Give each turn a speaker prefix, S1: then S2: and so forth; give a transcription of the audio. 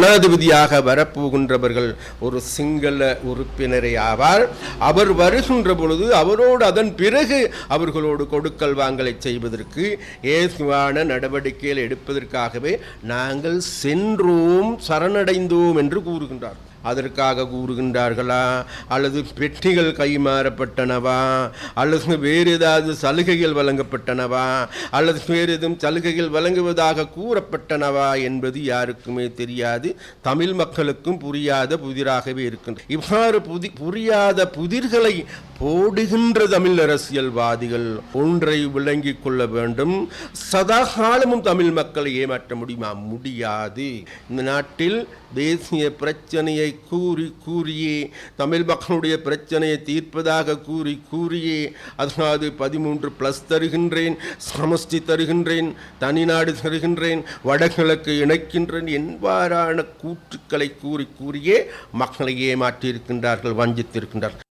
S1: ஜனாதிபதியாக வரப்போகின்றவர்கள் ஒரு சிங்கள உறுப்பினரே ஆவார். அவர் வருகின்ற பொழுது அவரோடு அதன் பிறகு அவர்களோடு கொடுக்கல் வாங்கலை செய்வதற்கு ஏசுவான நடவடிக்கைகள் எடுப்பதற்காகவே நாங்கள் சென்றோம் சரணடைந்தோம் என்று கூறுகின்றார். அதற்காக கூறுகின்றார்களா? அல்லது பெட்டிகள் கைமாறப்பட்டனவா? அல்லது வேறு ஏதாவது சலுகைகள் வழங்கப்பட்டனவா? அல்லது வேறு எதுவும் சலுகைகள் வழங்குவதாக கூறப்பட்டனவா என்பது யாருக்குமே தெரியாது. தமிழ் மக்களுக்கும் புரியாத புதிராகவே இருக்கின்ற இவ்வாறு புதி புரியாத புதிர்களை போடுகின்ற தமிழ் அரசியல்வாதிகள் ஒன்றை விளங்கிக் கொள்ள வேண்டும். சதா காலமும் தமிழ் மக்களை ஏமாற்ற முடியுமா? முடியாது. இந்த நாட்டில் தேசிய பிரச்சனையை கூறி கூறியே தமிழ் மக்களுடைய பிரச்சனையை தீர்ப்பதாக கூறி கூறியே அதாவது பதிமூன்று ப்ளஸ் தருகின்றேன் சமஷ்டி தருகின்றேன் தனிநாடு தருகின்றேன் வடகிழக்கு இணைக்கின்றேன் என்பாரான கூற்றுக்களை கூறி கூறியே மக்களை ஏமாற்றியிருக்கின்றார்கள் வஞ்சித்திருக்கின்றார்கள்.